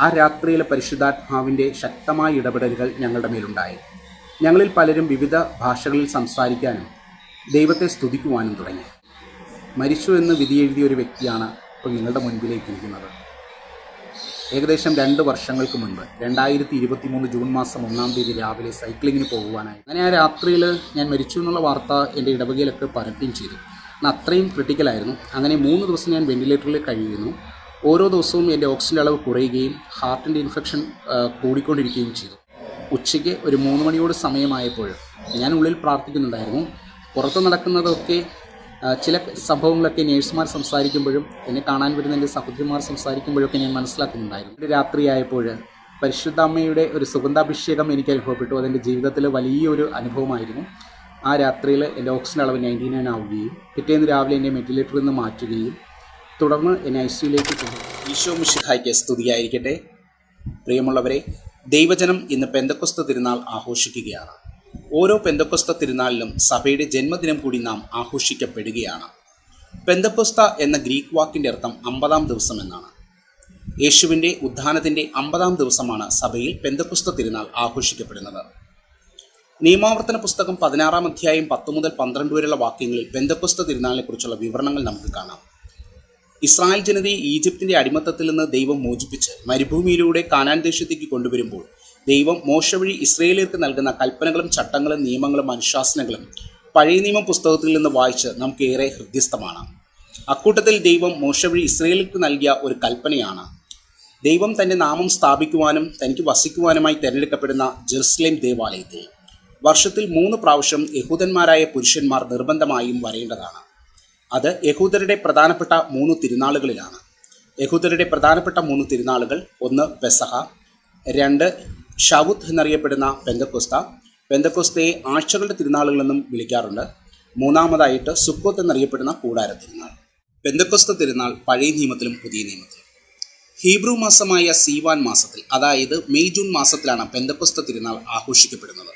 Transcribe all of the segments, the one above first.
ആ രാത്രിയിലെ പരിശുദ്ധാത്മാവിന്റെ ശക്തമായ ഇടപെടലുകൾ ഞങ്ങളുടെ മേലുണ്ടായി. ഞങ്ങളിൽ പലരും വിവിധ ഭാഷകളിൽ സംസാരിക്കാനും ദൈവത്തെ സ്തുതിക്കുവാനും തുടങ്ങി. മരിച്ചു എന്ന് വിധിയെഴുതിയ ഒരു വ്യക്തിയാണ് ഇപ്പോൾ നിങ്ങളുടെ മുൻപിലേക്ക് ഇരിക്കുന്നത്. ഏകദേശം രണ്ട് വർഷങ്ങൾക്ക് മുൻപ് രണ്ടായിരത്തി ഇരുപത്തി മൂന്ന് ജൂൺ മാസം ഒന്നാം തീയതി രാവിലെ സൈക്ലിങ്ങിന് പോകുവാനായി. അങ്ങനെ ആ രാത്രിയിൽ ഞാൻ മരിച്ചു എന്നുള്ള വാർത്ത എന്റെ ഇടവകയിലൊക്കെ പരക്കുകയും ചെയ്തു. അത്രയും ക്രിട്ടിക്കലായിരുന്നു അങ്ങനെ മൂന്ന് ദിവസം ഞാൻ വെന്റിലേറ്ററിൽ കഴിയുന്നു ഓരോ ദിവസവും എന്റെ ഓക്സിജൻ അളവ് കുറയുകയും ഹാർട്ടിന്റെ ഇൻഫെക്ഷൻ കൂടിക്കൊണ്ടിരിക്കുകയും ചെയ്തു. ഉച്ചയ്ക്ക് ഒരു മൂന്ന് മണിയോട് സമയമായപ്പോൾ ഞാൻ ഉള്ളിൽ പ്രാർത്ഥിക്കുന്നുണ്ടായിരുന്നു. പുറത്ത് നടക്കുന്നതൊക്കെ ചില സംഭവങ്ങളൊക്കെ നേഴ്സുമാർ സംസാരിക്കുമ്പോഴും എന്നെ കാണാൻ വരുന്ന എന്റെ സഹോദരിമാർ സംസാരിക്കുമ്പോഴൊക്കെ ഞാൻ മനസ്സിലാക്കുന്നുണ്ടായിരുന്നു. രാത്രിയായപ്പോൾ പരിശുദ്ധ അമ്മയുടെ ഒരു സുഗന്ധാഭിഷേകം എനിക്ക് അനുഭവപ്പെട്ടു. അതെന്റെ ജീവിതത്തിൽ വലിയൊരു അനുഭവമായിരുന്നു. ആ രാത്രിയിൽ എന്റെ ഓക്സിജൻ അളവ് നയന്റി നയൻ ആവുകയും പിറ്റേന്ന് രാവിലെ എന്റെ വെന്റിലേറ്ററിൽ നിന്ന് മാറ്റുകയും തുടർന്ന് എന്നെ ഐ സിയിലേക്ക് കൊണ്ടു ഈശോ മിഷിഹായ്ക്ക് സ്തുതിയായിരിക്കട്ടെ. പ്രിയമുള്ളവരെ ദൈവജനം ഇന്ന് പെന്തക്കൊസ്ത തിരുനാൾ ആഘോഷിക്കുകയാണ്. ഓരോ പെന്തക്കൊസ്ത തിരുനാളിലും സഭയുടെ ജന്മദിനം കൂടി നാം ആഘോഷിക്കപ്പെടുകയാണ്. പെന്തക്കൊസ്ത എന്ന ഗ്രീക്ക് വാക്കിന്റെ അർത്ഥം അമ്പതാം ദിവസം എന്നാണ്. യേശുവിന്റെ ഉത്ഥാനത്തിന്റെ അമ്പതാം ദിവസമാണ് സഭയിൽ പെന്തക്കൊസ്ത തിരുനാൾ ആഘോഷിക്കപ്പെടുന്നത്. നിയമാവർത്തന പുസ്തകം പതിനാറാം അധ്യായം പത്ത് മുതൽ പന്ത്രണ്ട് വരെയുള്ള വാക്യങ്ങളിൽ പെന്തക്കൊസ്ത തിരുനാളിനെക്കുറിച്ചുള്ള വിവരണങ്ങൾ നമുക്ക് കാണാം. ഇസ്രായേൽ ജനതയെ ഈജിപ്തിന്റെ അടിമത്തത്തിൽ നിന്ന് ദൈവം മോചിപ്പിച്ച് മരുഭൂമിയിലൂടെ കാനാൻ ദേശത്തേക്ക് കൊണ്ടുവരുമ്പോൾ ദൈവം മോശ വഴി ഇസ്രയേലിയർക്ക് നൽകുന്ന കൽപ്പനകളും ചട്ടങ്ങളും നിയമങ്ങളും അനുശാസനങ്ങളും പഴയ നിയമ പുസ്തകത്തിൽ നിന്ന് വായിച്ച് നമുക്ക് ഏറെ ഹൃദ്യസ്ഥമാണ്. അക്കൂട്ടത്തിൽ ദൈവം മോശ വഴി ഇസ്രയേലിക്ക് നൽകിയ ഒരു കൽപ്പനയാണ്. ദൈവം തന്റെ നാമം സ്ഥാപിക്കുവാനും തനിക്ക് വസിക്കുവാനുമായി തിരഞ്ഞെടുക്കപ്പെടുന്ന ജെറുസലേം ദേവാലയത്തിൽ. വർഷത്തിൽ മൂന്ന് പ്രാവശ്യം യഹൂദന്മാരായ പുരുഷന്മാർ നിർബന്ധമായും വരേണ്ടതാണ്. അത് യഹൂദരുടെ പ്രധാനപ്പെട്ട മൂന്ന് തിരുനാളുകളിലാണ്. യഹൂദരുടെ പ്രധാനപ്പെട്ട മൂന്ന് തിരുനാളുകൾ ഒന്ന് പെസഹ രണ്ട് ഷവുത്ത് എന്നറിയപ്പെടുന്ന പെന്തക്കൊസ്ത. പെന്തക്കൊസ്തയെ ആഴ്ചകളുടെ തിരുനാളുകളെന്നും വിളിക്കാറുണ്ട്. മൂന്നാമതായിട്ട് സുക്കോത്ത് എന്നറിയപ്പെടുന്ന കൂടാര തിരുനാൾ. പെന്തക്കൊസ്ത തിരുനാൾ പഴയ നിയമത്തിലും പുതിയ നിയമത്തിലും. ഹീബ്രു മാസമായ സീവാൻ മാസത്തിൽ അതായത് മെയ് ജൂൺ മാസത്തിലാണ് പെന്തക്കൊസ്ത തിരുനാൾ ആഘോഷിക്കപ്പെടുന്നത്.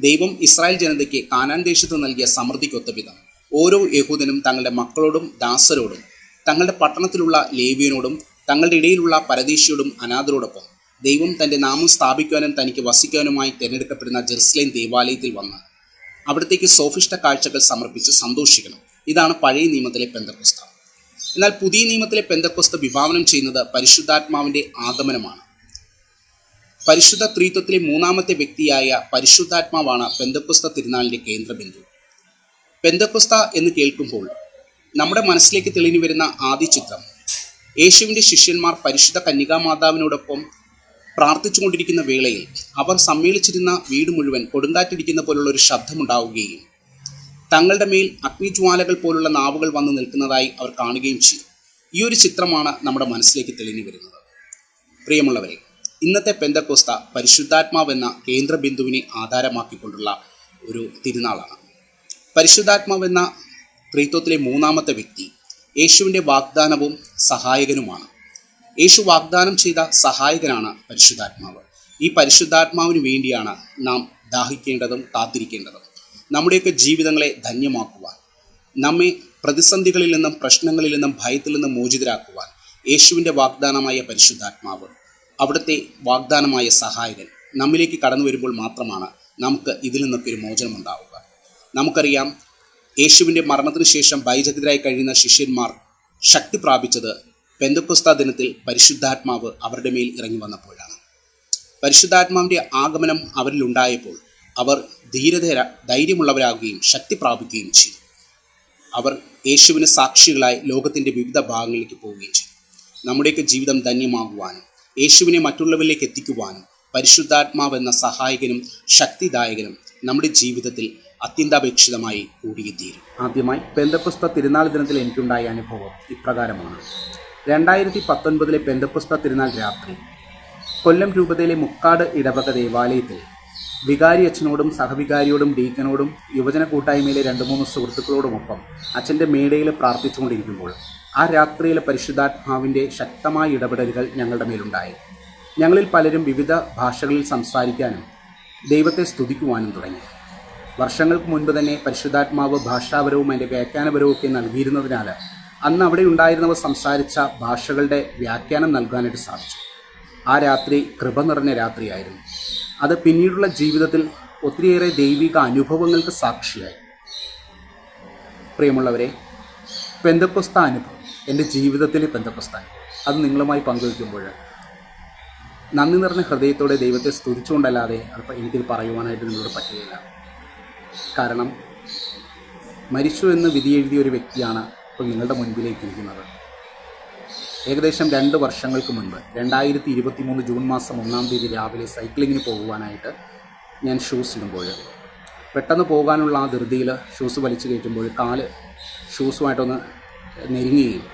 ദൈവം ഇസ്രായേൽ ജനതയ്ക്ക് കാനാൻ ദേശത്ത് നൽകിയ സമൃദ്ധിക്കൊത്ത വിധം ഓരോ യഹൂദനും തങ്ങളുടെ മക്കളോടും ദാസരോടും തങ്ങളുടെ പട്ടണത്തിലുള്ള ലേവിയനോടും തങ്ങളുടെ ഇടയിലുള്ള പരദേശിയോടും അനാഥരോടൊപ്പം ദൈവം തന്റെ നാമം സ്ഥാപിക്കുവാനും തനിക്ക് വസിക്കാനുമായി തിരഞ്ഞെടുക്കപ്പെടുന്ന ജെറുസലേം ദേവാലയത്തിൽ വന്ന് അവിടത്തേക്ക് സോഫിഷ്ട കാഴ്ചകൾ സമർപ്പിച്ച് സന്തോഷിക്കണം. ഇതാണ് പഴയ നിയമത്തിലെ പെന്തക്കോസ്ത. എന്നാൽ പുതിയ നിയമത്തിലെ പെന്തക്കോസ്ത വിഭാവനം ചെയ്യുന്നത് പരിശുദ്ധാത്മാവിന്റെ ആഗമനമാണ്. പരിശുദ്ധ ത്രീത്വത്തിലെ മൂന്നാമത്തെ വ്യക്തിയായ പരിശുദ്ധാത്മാവാണ് പെന്തക്കുസ്ത തിരുനാളിന്റെ കേന്ദ്രബിന്ദു. പെന്തക്കൊസ്ത എന്ന് കേൾക്കുമ്പോൾ നമ്മുടെ മനസ്സിലേക്ക് തെളിഞ്ഞു വരുന്ന ആദ്യ ചിത്രം. യേശുവിന്റെ ശിഷ്യന്മാർ പരിശുദ്ധ കന്യകാ കന്യകാമാതാവിനോടൊപ്പം പ്രാർത്ഥിച്ചുകൊണ്ടിരിക്കുന്ന വേളയിൽ അവർ സമ്മേളിച്ചിരുന്ന വീട് മുഴുവൻ കൊടുങ്കാറ്റിടിക്കുന്ന പോലുള്ള ഒരു ശബ്ദമുണ്ടാവുകയും തങ്ങളുടെ മേൽ അഗ്നിജ്വാലകൾ പോലുള്ള നാവുകൾ വന്നു നിൽക്കുന്നതായി അവർ കാണുകയും ചെയ്തു. ഈ ഒരു ചിത്രമാണ് നമ്മുടെ മനസ്സിലേക്ക് തെളിഞ്ഞു വരുന്നത്. പ്രിയമുള്ളവരെ ഇന്നത്തെ പെന്തക്കോസ്ത പരിശുദ്ധാത്മാവെന്ന കേന്ദ്ര ബിന്ദുവിനെ ആധാരമാക്കിക്കൊണ്ടുള്ള ഒരു തിരുനാളാണ്. പരിശുദ്ധാത്മാവെന്ന ത്രിത്വത്തിലെ മൂന്നാമത്തെ വ്യക്തി യേശുവിന്റെ വാഗ്ദാനവും സഹായകനുമാണ്. യേശു വാഗ്ദാനം ചെയ്ത സഹായകനാണ് പരിശുദ്ധാത്മാവ്. ഈ പരിശുദ്ധാത്മാവിന് വേണ്ടിയാണ് നാം ദാഹിക്കേണ്ടതും കാത്തിരിക്കേണ്ടതും. നമ്മുടെയൊക്കെ ജീവിതങ്ങളെ ധന്യമാക്കുവാൻ നമ്മെ പ്രതിസന്ധികളിൽ നിന്നും പ്രശ്നങ്ങളിൽ നിന്നും ഭയത്തിൽ നിന്നും മോചിതരാക്കുവാൻ യേശുവിന്റെ വാഗ്ദാനമായ പരിശുദ്ധാത്മാവ് അവിടുത്തെ വാഗ്ദാനമായ സഹായകൻ നമ്മിലേക്ക് കടന്നു വരുമ്പോൾ മാത്രമാണ് നമുക്ക് ഇതിൽ നിന്നൊക്കെ ഒരു മോചനം ഉണ്ടാവുക നമുക്കറിയാം യേശുവിന്റെ മരണത്തിന് ശേഷം ഭയചകിതരായി കഴിയുന്ന ശിഷ്യന്മാർ ശക്തി പ്രാപിച്ചത് പെന്തക്കുസ്ത ദിനത്തിൽ പരിശുദ്ധാത്മാവ് അവരുടെ മേൽ ഇറങ്ങി വന്നപ്പോഴാണ്. പരിശുദ്ധാത്മാവിന്റെ ആഗമനം അവരിൽ ഉണ്ടായപ്പോൾ അവർ ധീരത ധൈര്യമുള്ളവരാകുകയും ശക്തി പ്രാപിക്കുകയും ചെയ്തു. അവർ യേശുവിന് സാക്ഷികളായി ലോകത്തിന്റെ വിവിധ ഭാഗങ്ങളിലേക്ക് പോവുകയും ചെയ്തു. നമ്മുടെയൊക്കെ ജീവിതം ധന്യമാകുവാനും യേശുവിനെ മറ്റുള്ളവരിലേക്ക് എത്തിക്കുവാനും പരിശുദ്ധാത്മാവെന്ന സഹായകനും ശക്തിദായകനും നമ്മുടെ ജീവിതത്തിൽ അത്യന്താപേക്ഷിതമായി കൂടിയെത്തിയിരുന്നു. ആദ്യമായി പെന്തപ്പുസ്ത തിരുനാൾ ദിനത്തിൽ എനിക്കുണ്ടായ അനുഭവം ഇപ്രകാരമാണ്. രണ്ടായിരത്തി പത്തൊൻപതിലെ പെന്തപ്പുസ്ത തിരുനാൾ രാത്രി കൊല്ലം രൂപതയിലെ മുക്കാട് ഇടവക ദേവാലയത്തിൽ വികാരി അച്ഛനോടും സഹവികാരിയോടും ഡീക്കനോടും യുവജന കൂട്ടായ്മയിലെ രണ്ട് മൂന്ന് സുഹൃത്തുക്കളോടുമൊപ്പം അച്ഛന്റെ മേടയിൽ പ്രാർത്ഥിച്ചുകൊണ്ടിരിക്കുമ്പോൾ ആ രാത്രിയിലെ പരിശുദ്ധാത്മാവിന്റെ ശക്തമായ ഇടപെടലുകൾ ഞങ്ങളുടെ മേലുണ്ടായി. ഞങ്ങളിൽ പലരും വിവിധ ഭാഷകളിൽ സംസാരിക്കാനും ദൈവത്തെ സ്തുതിക്കുവാനും തുടങ്ങി. വർഷങ്ങൾക്ക് മുൻപ് തന്നെ പരിശുദ്ധാത്മാവ് ഭാഷാപരവും അതിന്റെ വ്യാഖ്യാനപരവും ഒക്കെ നൽകിയിരുന്നതിനാൽ അന്ന് അവിടെ ഉണ്ടായിരുന്നവർ സംസാരിച്ച ഭാഷകളുടെ വ്യാഖ്യാനം നൽകാനായിട്ട് സാധിച്ചു. ആ രാത്രി കൃപ നിറഞ്ഞ രാത്രിയായിരുന്നു. അത് പിന്നീടുള്ള ജീവിതത്തിൽ ഒത്തിരിയേറെ ദൈവിക അനുഭവങ്ങൾക്ക് സാക്ഷിയായി. പ്രിയമുള്ളവരെ പെന്തക്കൊസ്ത അനുഭവം എന്റെ ജീവിതത്തിലെ പെന്തക്കൊസ്ത അത് നിങ്ങളുമായി പങ്കുവയ്ക്കുമ്പോൾ നന്ദി നിറഞ്ഞ ഹൃദയത്തോടെ ദൈവത്തെ സ്തുതിച്ചുകൊണ്ടല്ലാതെ എനിക്കിത് പറയുവാനായിട്ട് നിങ്ങളോട് പറ്റുകയില്ല. കാരണം മരിച്ചു എന്ന് വിധിയെഴുതിയ ഒരു വ്യക്തിയാണ് ഇപ്പോൾ നിങ്ങളുടെ മുൻപിലേക്ക് ഇരിക്കുന്നത് ഏകദേശം രണ്ട് വർഷങ്ങൾക്ക് മുൻപ് രണ്ടായിരത്തി ഇരുപത്തി മൂന്ന് ജൂൺ മാസം ഒന്നാം തീയതി രാവിലെ സൈക്ലിങ്ങിന് പോകുവാനായിട്ട് ഞാൻ ഷൂസ് ഇടുമ്പോൾ പെട്ടെന്ന് പോകാനുള്ള ആ ധൃതിയിൽ ഷൂസ് വലിച്ചു കയറ്റുമ്പോൾ കാൽ ഷൂസുമായിട്ടൊന്ന് നെരുങ്ങുകയും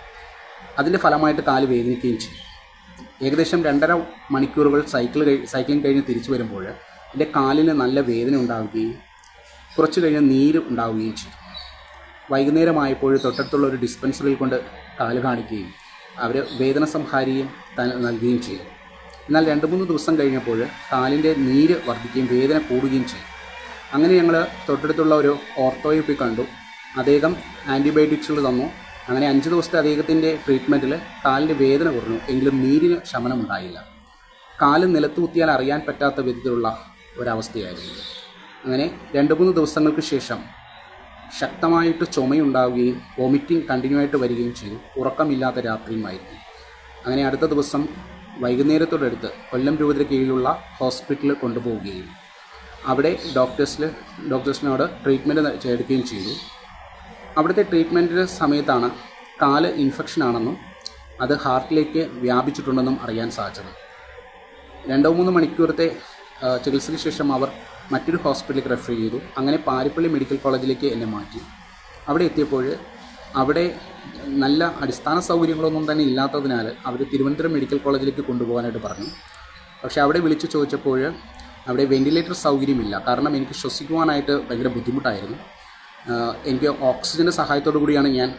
അതിന്റെ ഫലമായിട്ട് കാൽ വേദനിക്കുകയും ചെയ്യും ഏകദേശം രണ്ടര മണിക്കൂറുകൾ സൈക്കിൾ സൈക്ലിംഗ് കഴിഞ്ഞ് തിരിച്ചു വരുമ്പോൾ എന്റെ കാലിന് നല്ല വേദന ഉണ്ടാവുകയും കുറച്ച് കഴിഞ്ഞ് നീര് ഉണ്ടാവുകയും ചെയ്തു. വൈകുന്നേരമായപ്പോൾ തൊട്ടടുത്തുള്ള ഒരു ഡിസ്പെൻസറിയിൽ കൊണ്ട് കാൽ കാണിക്കുകയും അവർ വേദന സംഹാരിയും നൽകുകയും ചെയ്തു. എന്നാൽ രണ്ട് മൂന്ന് ദിവസം കഴിഞ്ഞപ്പോൾ കാലിന്റെ നീര് വർദ്ധിക്കുകയും വേദന കൂടുകയും ചെയ്തു. അങ്ങനെ ഞങ്ങൾ തൊട്ടടുത്തുള്ള ഒരു ഓർത്തോയെ കണ്ടു. അദ്ദേഹം ആന്റിബയോട്ടിക്സുകൾ തന്നു. അങ്ങനെ അഞ്ച് ദിവസത്തെ അദ്ദേഹത്തിന്റെ ട്രീറ്റ്മെന്റിൽ കാലിന്റെ വേദന കുറഞ്ഞു. എങ്കിലും നീരിന് ശമനമുണ്ടായില്ല. കാൽ നിലത്തുകുത്തിയാൽ അറിയാൻ പറ്റാത്ത വിധത്തിലുള്ള ഒരവസ്ഥയായിരുന്നു. അങ്ങനെ രണ്ട് മൂന്ന് ദിവസങ്ങൾക്ക് ശേഷം ശക്തമായിട്ട് ചുമയുണ്ടാവുകയും വോമിറ്റിംഗ് കണ്ടിന്യൂ ആയിട്ട് വരികയും ചെയ്തു. ഉറക്കമില്ലാത്ത രാത്രിയുമായിരുന്നു. അങ്ങനെ അടുത്ത ദിവസം വൈകുന്നേരത്തോടടുത്ത് കൊല്ലം രൂപതയുടെ കീഴിലുള്ള ഹോസ്പിറ്റലിൽ കൊണ്ടുപോവുകയും അവിടെ ഡോക്ടേഴ്സിൽ ഡോക്ടേഴ്സിനോട് ട്രീറ്റ്മെന്റ് എടുക്കുകയും ചെയ്തു. അവിടുത്തെ ട്രീറ്റ്മെന്റിന്റെ സമയത്താണ് കാൽ ഇൻഫെക്ഷൻ ആണെന്നും അത് ഹാർട്ടിലേക്ക് വ്യാപിച്ചിട്ടുണ്ടെന്നും അറിയാൻ സാധിച്ചത്. രണ്ടോ മൂന്ന് മണിക്കൂറത്തെ ചികിത്സയ്ക്ക് ശേഷം അവർ മറ്റൊരു ഹോസ്പിറ്റലിലേക്ക് റെഫർ ചെയ്തു. അങ്ങനെ പാരിപ്പള്ളി മെഡിക്കൽ കോളേജിലേക്ക് എന്നെ മാറ്റി. അവിടെ എത്തിയപ്പോൾ അവിടെ നല്ല അടിസ്ഥാന സൗകര്യങ്ങളൊന്നും തന്നെ ഇല്ലാത്തതിനാൽ അവർ തിരുവനന്തപുരം മെഡിക്കൽ കോളേജിലേക്ക് കൊണ്ടുപോകാനായിട്ട് പറഞ്ഞു. പക്ഷേ അവിടെ വിളിച്ചു ചോദിച്ചപ്പോൾ അവിടെ വെന്റിലേറ്റർ സൗകര്യമില്ല. കാരണം എനിക്ക് ശ്വസിക്കുവാനായിട്ട് ഭയങ്കര ബുദ്ധിമുട്ടായിരുന്നു. എനിക്ക് ഓക്സിജന്റെ സഹായത്തോടു കൂടിയാണ് ഞാൻ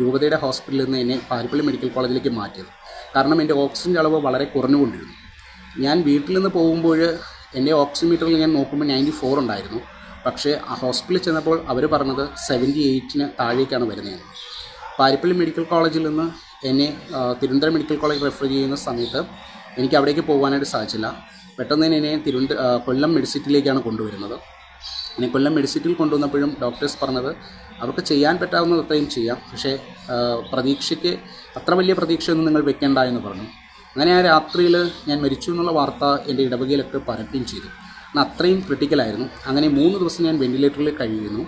രൂപതയുടെ ഹോസ്പിറ്റലിൽ നിന്ന് എന്നെ പാരിപ്പള്ളി മെഡിക്കൽ കോളേജിലേക്ക് മാറ്റിയത്. കാരണം എന്റെ ഓക്സിജന്റെ അളവ് വളരെ കുറഞ്ഞുകൊണ്ടിരുന്നു. ഞാൻ വീട്ടിൽ നിന്ന് പോകുമ്പോൾ എന്റെ ഓക്സിമീറ്ററിൽ ഞാൻ നോക്കുമ്പോൾ നയന്റി ഫോർ ഉണ്ടായിരുന്നു. പക്ഷേ ആ ഹോസ്പിറ്റലിൽ ചെന്നപ്പോൾ അവർ പറഞ്ഞത് സെവന്റി എയ്റ്റിന് താഴേക്കാണ് വരുന്നതെന്ന്. പാരിപ്പള്ളി മെഡിക്കൽ കോളേജിൽ നിന്ന് എന്നെ തിരുവനന്തപുരം മെഡിക്കൽ കോളേജ് റെഫർ ചെയ്യുന്ന സമയത്ത് എനിക്ക് അവിടേക്ക് പോകാനായിട്ട് സാധിച്ചില്ല. പെട്ടെന്ന് തന്നെ എന്നെ തിരുവനന്ത കൊല്ലം മെഡിസിറ്റിയിലേക്കാണ് കൊണ്ടുവരുന്നത്. എന്നെ കൊല്ലം മെഡിസിറ്റിയിൽ കൊണ്ടുവന്നപ്പോഴും ഡോക്ടേഴ്സ് പറഞ്ഞത് അവർക്ക് ചെയ്യാൻ പറ്റാവുന്നത് അത്രയും ചെയ്യാം. പക്ഷേ പ്രതീക്ഷയ്ക്ക് അത്ര വലിയ പ്രതീക്ഷയൊന്നും നിങ്ങൾ വെക്കേണ്ട എന്ന് പറഞ്ഞു. അങ്ങനെ ആ രാത്രിയിൽ ഞാൻ മരിച്ചു എന്നുള്ള വാർത്ത എന്റെ ഇടവകയിലൊക്കെ പരക്കുകയും ചെയ്തു. എന്നാൽ അത്രയും ക്രിട്ടിക്കലായിരുന്നു അങ്ങനെ മൂന്ന് ദിവസം ഞാൻ വെന്റിലേറ്ററിൽ കഴിയുന്നു.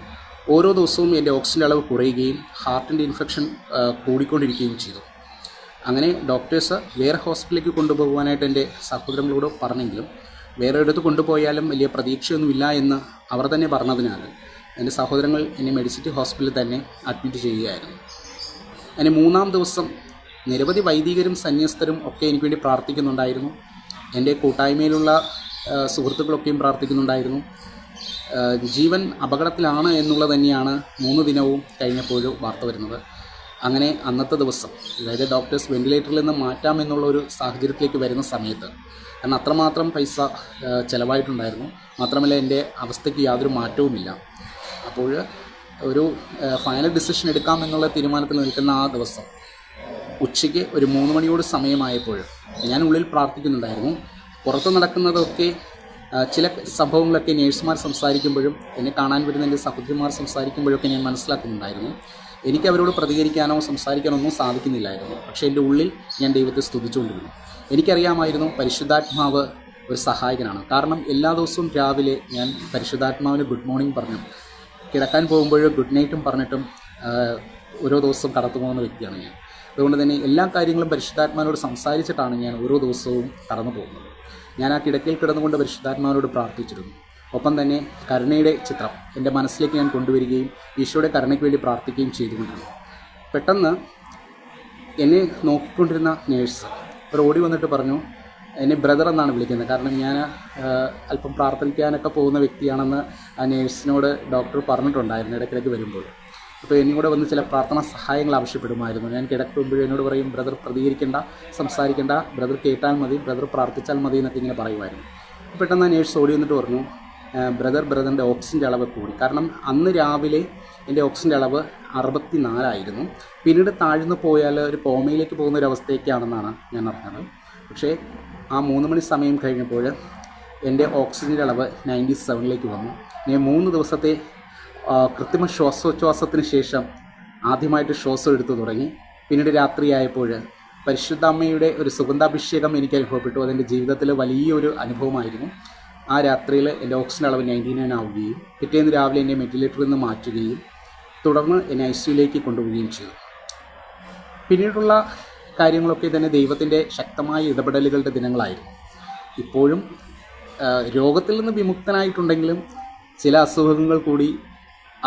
ഓരോ ദിവസവും എന്റെ ഓക്സിജൻ അളവ് കുറയുകയും ഹാർട്ടിന്റെ ഇൻഫെക്ഷൻ കൂടിക്കൊണ്ടിരിക്കുകയും ചെയ്തു. അങ്ങനെ ഡോക്ടേഴ്സ് വേറെ ഹോസ്പിറ്റലിലേക്ക് കൊണ്ടുപോകുവാനായിട്ട് എന്റെ സഹോദരങ്ങളോട് പറഞ്ഞെങ്കിലും വേറെ ഇടത്ത് കൊണ്ടുപോയാലും വലിയ പ്രതീക്ഷയൊന്നുമില്ല എന്ന് അവർ തന്നെ പറഞ്ഞതിനാൽ എന്റെ സഹോദരങ്ങൾ എന്നെ മെഡിസിറ്റി ഹോസ്പിറ്റലിൽ തന്നെ അഡ്മിറ്റ് ചെയ്യുകയായിരുന്നു. അതിന് മൂന്നാം ദിവസം നിരവധി വൈദികരും സന്യസ്തരും ഒക്കെ എനിക്ക് വേണ്ടി പ്രാർത്ഥിക്കുന്നുണ്ടായിരുന്നു. എന്റെ കൂട്ടായ്മയിലുള്ള സുഹൃത്തുക്കളൊക്കെയും പ്രാർത്ഥിക്കുന്നുണ്ടായിരുന്നു. ജീവൻ അപകടത്തിലാണ് എന്നുള്ളത് തന്നെയാണ് മൂന്ന് ദിനവും കഴിഞ്ഞപ്പോഴും വാർത്ത വരുന്നത്. അങ്ങനെ അന്നത്തെ ദിവസം അതായത് ഡോക്ടേഴ്സ് വെന്റിലേറ്ററിൽ നിന്ന് മാറ്റാം എന്നുള്ള ഒരു സാഹചര്യത്തിലേക്ക് വരുന്ന സമയത്ത് കാരണം അത്രമാത്രം പൈസ ചിലവായിട്ടുണ്ടായിരുന്നു. മാത്രമല്ല എന്റെ അവസ്ഥയ്ക്ക് യാതൊരു മാറ്റവുമില്ല. അപ്പോൾ ഒരു ഫൈനൽ ഡിസിഷൻ എടുക്കാം എന്നുള്ള തീരുമാനത്തിൽ നിൽക്കുന്ന ആ ദിവസം ഉച്ചയ്ക്ക് ഒരു മൂന്ന് മണിയോട് സമയമായപ്പോൾ ഞാൻ ഉള്ളിൽ പ്രാർത്ഥിക്കുന്നുണ്ടായിരുന്നു. പുറത്ത് നടക്കുന്നതൊക്കെ ചില സംഭവങ്ങളൊക്കെ നേഴ്സുമാർ സംസാരിക്കുമ്പോഴും എന്നെ കാണാൻ വരുന്ന എന്റെ സഹോദരിമാർ സംസാരിക്കുമ്പോഴൊക്കെ ഞാൻ മനസ്സിലാക്കുന്നുണ്ടായിരുന്നു. എനിക്ക് അവരോട് പ്രതികരിക്കാനോ സംസാരിക്കാനോ ഒന്നും സാധിക്കുന്നില്ലായിരുന്നു. പക്ഷേ എന്റെ ഉള്ളിൽ ഞാൻ ദൈവത്തെ സ്തുതിച്ചുകൊണ്ടിരുന്നു. എനിക്കറിയാമായിരുന്നു പരിശുദ്ധാത്മാവ് ഒരു സഹായകനാണ്. കാരണം എല്ലാ ദിവസവും രാവിലെ ഞാൻ പരിശുദ്ധാത്മാവിന് ഗുഡ് മോർണിംഗ് പറഞ്ഞു കിടക്കാൻ പോകുമ്പോഴും ഗുഡ് നൈറ്റും പറഞ്ഞിട്ടും ഓരോ ദിവസവും കടന്നു പോകുന്ന വ്യക്തിയാണ് ഞാൻ. അതുകൊണ്ട് തന്നെ എല്ലാ കാര്യങ്ങളും പരിശുദ്ധാത്മാനോട് സംസാരിച്ചിട്ടാണ് ഞാൻ ഓരോ ദിവസവും കടന്നു പോകുന്നത്. ഞാൻ ആ കിടക്കയിൽ കിടന്നുകൊണ്ട് പരിശുദ്ധാത്മാവിനോട് പ്രാർത്ഥിച്ചിരുന്നു. ഒപ്പം തന്നെ കരുണയുടെ ചിത്രം എന്റെ മനസ്സിലേക്ക് ഞാൻ കൊണ്ടുവരികയും ഈശോയുടെ കരുണയ്ക്ക് വേണ്ടി പ്രാർത്ഥിക്കുകയും ചെയ്തുകൊണ്ടിരുന്നു. പെട്ടെന്ന് എന്നെ നോക്കിക്കൊണ്ടിരുന്ന നേഴ്സ് അവർ ഓടി വന്നിട്ട് പറഞ്ഞു എന്നെ ബ്രദർ എന്നാണ് വിളിക്കുന്നത്. കാരണം ഞാൻ അല്പം പ്രാർത്ഥിക്കാനൊക്കെ പോകുന്ന വ്യക്തിയാണെന്ന് ആ നേഴ്സിനോട് ഡോക്ടർ പറഞ്ഞിട്ടുണ്ടായിരുന്നു ഇടയ്ക്കിടയ്ക്ക് വരുമ്പോൾ. അപ്പോൾ എന്നോട് വന്ന് ചില പ്രാർത്ഥനാ സഹായങ്ങൾ ആവശ്യപ്പെടുമായിരുന്നു. ഞാൻ കിടക്കുമ്പോഴും എന്നോട് പറയും ബ്രദർ പ്രതികരിക്കേണ്ട സംസാരിക്കേണ്ട ബ്രദർ കേട്ടാൽ മതി ബ്രദർ പ്രാർത്ഥിച്ചാൽ മതി എന്നൊക്കെ ഇങ്ങനെ പറയുമായിരുന്നു. പെട്ടെന്ന് ആ നേഴ്സ് ഓടി വന്നിട്ട് പറഞ്ഞു ബ്രദർ ബ്രദറിന്റെ ഓക്സിജന്റെ അളവ് കൂടി. കാരണം അന്ന് രാവിലെ എന്റെ ഓക്സിജന്റെ അളവ് അറുപത്തി നാലായിരുന്നു പിന്നീട് താഴ്ന്നു പോയാൽ ഒരു കോമയിലേക്ക് പോകുന്ന ഒരു അവസ്ഥയൊക്കെയാണെന്നാണ് ഞാൻ അറിഞ്ഞത്. പക്ഷേ ആ മൂന്ന് മണി സമയം കഴിഞ്ഞപ്പോൾ എന്റെ ഓക്സിജന്റെ അളവ് നയന്റി സെവനിലേക്ക് വന്നു. ഞാൻ മൂന്ന് ദിവസത്തെ കൃത്രിമ ശ്വാസോച്ഛ്വാസത്തിന് ശേഷം ആദ്യമായിട്ട് ശ്വാസം എടുത്തു തുടങ്ങി. പിന്നീട് രാത്രിയായപ്പോൾ പരിശുദ്ധ അമ്മയുടെ ഒരു സുഗന്ധാഭിഷേകം എനിക്ക് അനുഭവപ്പെട്ടു. അതെന്റെ ജീവിതത്തിൽ വലിയൊരു അനുഭവമായിരുന്നു. ആ രാത്രിയിൽ എന്റെ ഓക്സിജൻ അളവ് നയന്റി നയൻ ആവുകയും പിറ്റേന്ന് രാവിലെ എന്നെ വെന്റിലേറ്ററിൽ നിന്ന് മാറ്റുകയും തുടർന്ന് എന്നെ ഐ സിയുലേക്ക് കൊണ്ടുപോവുകയും ചെയ്തു. പിന്നീടുള്ള കാര്യങ്ങളൊക്കെ തന്നെ ദൈവത്തിന്റെ ശക്തമായ ഇടപെടലുകളുടെ ദിനങ്ങളായിരുന്നു. ഇപ്പോഴും രോഗത്തിൽ നിന്ന് വിമുക്തനായിട്ടുണ്ടെങ്കിലും ചില അസുഖങ്ങൾ കൂടി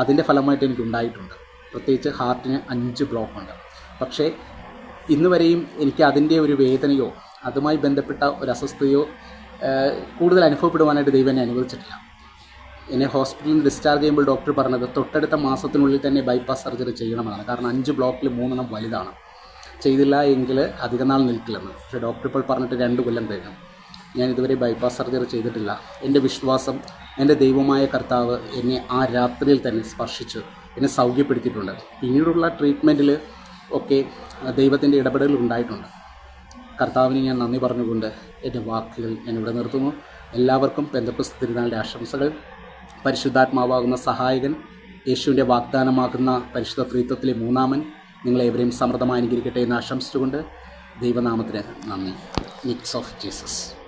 അതിന്റെ ഫലമായിട്ട് എനിക്ക് ഉണ്ടായിട്ടുണ്ട്. പ്രത്യേകിച്ച് ഹാർട്ടിന് അഞ്ച് ബ്ലോക്ക് ഉണ്ട്. പക്ഷേ ഇന്ന് വരെയും എനിക്ക് അതിന്റെ ഒരു വേദനയോ അതുമായി ബന്ധപ്പെട്ട ഒരു അസ്വസ്ഥതയോ കൂടുതൽ അനുഭവപ്പെടുവാനായിട്ട് ദൈവം എന്നെ അനുവദിച്ചിട്ടില്ല. എന്നെ ഹോസ്പിറ്റലിൽ നിന്ന് ഡിസ്ചാർജ് ചെയ്യുമ്പോൾ ഡോക്ടർ പറഞ്ഞത് തൊട്ടടുത്ത മാസത്തിനുള്ളിൽ തന്നെ ബൈപ്പാസ് സർജറി ചെയ്യണമെന്നാണ്. കാരണം അഞ്ച് ബ്ലോക്കിൽ മൂന്നെണ്ണം വലുതാണ്. ചെയ്തില്ല എങ്കിൽ അധികം നാൾ നിൽക്കില്ലെന്ന്. പക്ഷേ ഡോക്ടർ ഇപ്പോൾ പറഞ്ഞിട്ട് രണ്ട് കൊല്ലം കഴിഞ്ഞു ഞാൻ ഇതുവരെ ബൈപ്പാസ് സർജറി ചെയ്തിട്ടില്ല. എന്റെ വിശ്വാസം എന്റെ ദൈവമായ കർത്താവ് എന്നെ ആ രാത്രിയിൽ തന്നെ സ്പർശിച്ച് എന്നെ സൗഖ്യപ്പെടുത്തിയിട്ടുണ്ട്. പിന്നീടുള്ള ട്രീറ്റ്മെന്റിൽ ഒക്കെ ദൈവത്തിന്റെ ഇടപെടൽ ഉണ്ടായിട്ടുണ്ട്. കർത്താവിന് ഞാൻ നന്ദി പറഞ്ഞുകൊണ്ട് എന്റെ വാക്കുകൾ ഞാൻ ഇവിടെ നിർത്തുന്നു. എല്ലാവർക്കും പെന്തപ്പസ് തിരുനാളിന്റെ ആശംസകൾ. പരിശുദ്ധാത്മാവാകുന്ന സഹായകൻ യേശുവിന്റെ വാഗ്ദാനമാകുന്ന പരിശുദ്ധ ത്രിത്വത്തിലെ മൂന്നാമൻ നിങ്ങളെവരെയും സമൃദ്ധമായി അനുകരിക്കട്ടെ എന്ന് ആശംസിച്ചുകൊണ്ട് ദൈവനാമത്തിന് നന്ദി. നിക്സ് ഓഫ് ജീസസ്